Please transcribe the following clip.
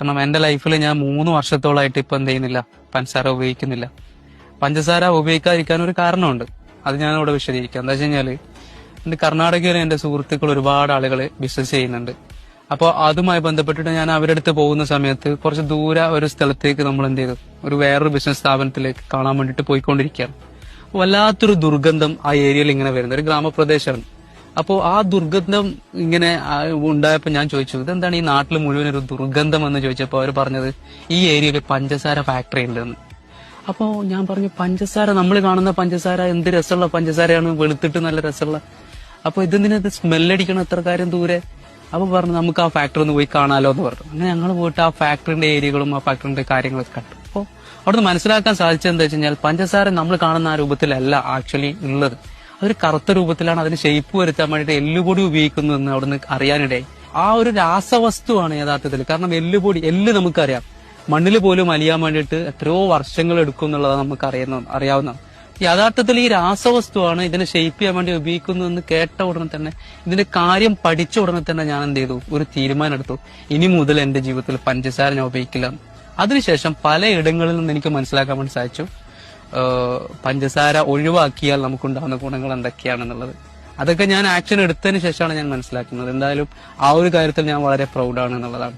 കാരണം എന്റെ ലൈഫിൽ ഞാൻ മൂന്ന് വർഷത്തോളായിട്ട് ഇപ്പൊ എന്ത് ചെയ്യുന്നില്ല പഞ്ചസാര ഉപയോഗിക്കുന്നില്ല. പഞ്ചസാര ഉപയോഗിക്കാതിരിക്കാൻ ഒരു കാരണമുണ്ട്. അത് ഞാൻ ഇവിടെ വിശദീകരിക്കാം. എന്താ വെച്ച് കഴിഞ്ഞാൽ എന്റെ കർണാടകയിൽ എന്റെ സുഹൃത്തുക്കൾ ഒരുപാട് ആളുകൾ ബിസിനസ് ചെയ്യുന്നുണ്ട്. അപ്പോൾ അതുമായി ബന്ധപ്പെട്ടിട്ട് ഞാൻ അവരുടെ അടുത്ത് പോകുന്ന സമയത്ത് കുറച്ച് ദൂര ഒരു സ്ഥലത്തേക്ക് നമ്മൾ എന്ത് ചെയ്തു? ഒരു വേറൊരു ബിസിനസ് സ്ഥാപനത്തിലേക്ക് കാണാൻ വേണ്ടിയിട്ട് പോയിക്കൊണ്ടിരിക്കുകയാണ്. വല്ലാത്തൊരു ദുർഗന്ധം ആ ഏരിയയിൽ ഇങ്ങനെ വരുന്നത്. ഒരു ഗ്രാമപ്രദേശമാണ്. അപ്പോൾ ആ ദുർഗന്ധം ഇങ്ങനെ ഉണ്ടായപ്പോ ഞാൻ ചോദിച്ചു ഇതെന്താണ് ഈ നാട്ടിൽ മുഴുവൻ ഒരു ദുർഗന്ധം എന്ന് ചോദിച്ചപ്പോൾ അവർ പറഞ്ഞത് ഈ ഏരിയയിൽ പഞ്ചസാര ഫാക്ടറി ഉണ്ടെന്ന്. അപ്പോ ഞാൻ പറഞ്ഞു പഞ്ചസാര നമ്മൾ കാണുന്ന പഞ്ചസാര എന്ത് രസമുള്ള പഞ്ചസാരയാണ് വെളുത്തിട്ട് നല്ല രസമുള്ള. അപ്പോൾ ഇതെന്തിനത് സ്മെല്ലടിക്കണം എത്ര കാര്യം ദൂരെ? അപ്പൊ പറഞ്ഞു നമുക്ക് ആ ഫാക്ടറി ഒന്ന് പോയി കാണാലോ എന്ന് പറഞ്ഞു. അങ്ങനെ ഞങ്ങൾ പോയിട്ട് ആ ഫാക്ടറിന്റെ ഏരിയകളും ആ ഫാക്ടറിന്റെ കാര്യങ്ങളൊക്കെ കണ്ടു. അപ്പോൾ അവിടുന്ന് മനസ്സിലാക്കാൻ സാധിച്ചത് എന്താ വെച്ച് കഴിഞ്ഞാൽ പഞ്ചസാര നമ്മൾ കാണുന്ന ആ രൂപത്തിലല്ല ആക്ച്വലി ഉള്ളത്. അതൊരു കറുത്ത രൂപത്തിലാണ് അതിന് ഷേപ്പ് വരുത്താൻ വേണ്ടിയിട്ട് എല്ലുപൊടി ഉപയോഗിക്കുന്നതെന്ന് അവിടുന്ന് അറിയാനിടയായി. ആ ഒരു രാസവസ്തുവാണ് യഥാർത്ഥത്തിൽ. കാരണം എല്ലുപൊടി എല്ല് നമുക്കറിയാം. മണ്ണിൽ പോലും അലിയാൻ വേണ്ടിയിട്ട് എത്രയോ വർഷങ്ങൾ എടുക്കും എന്നുള്ളതാണ് നമുക്ക് അറിയുന്ന അറിയാവുന്ന യഥാർത്ഥത്തിൽ ഈ രാസവസ്തുവാണ് ഇതിനെ ഷെയ്പ്പ് ചെയ്യാൻ വേണ്ടി ഉപയോഗിക്കുന്നതെന്ന് കേട്ട ഉടനെ തന്നെ ഇതിന്റെ കാര്യം പഠിച്ച ഉടനെ തന്നെ ഞാൻ എന്ത് ചെയ്തു? ഒരു തീരുമാനം എടുത്തു ഇനി മുതൽ എന്റെ ജീവിതത്തിൽ പഞ്ചസാര ഞാൻ ഉപയോഗിക്കില്ല. അതിനുശേഷം പലയിടങ്ങളിൽ നിന്ന് എനിക്ക് മനസ്സിലാക്കാൻ വേണ്ടി സാധിച്ചു. പഞ്ചസാര ഒഴിവാക്കിയാൽ നമുക്കുണ്ടാകുന്ന ഗുണങ്ങൾ എന്തൊക്കെയാണെന്നുള്ളത്. അതൊക്കെ ഞാൻ ആക്ഷൻ എടുത്തതിന് ശേഷമാണ് ഞാൻ മനസ്സിലാക്കുന്നത്. എന്തായാലും ആ ഒരു കാര്യത്തിൽ ഞാൻ വളരെ പ്രൗഡാണ് എന്നുള്ളതാണ്.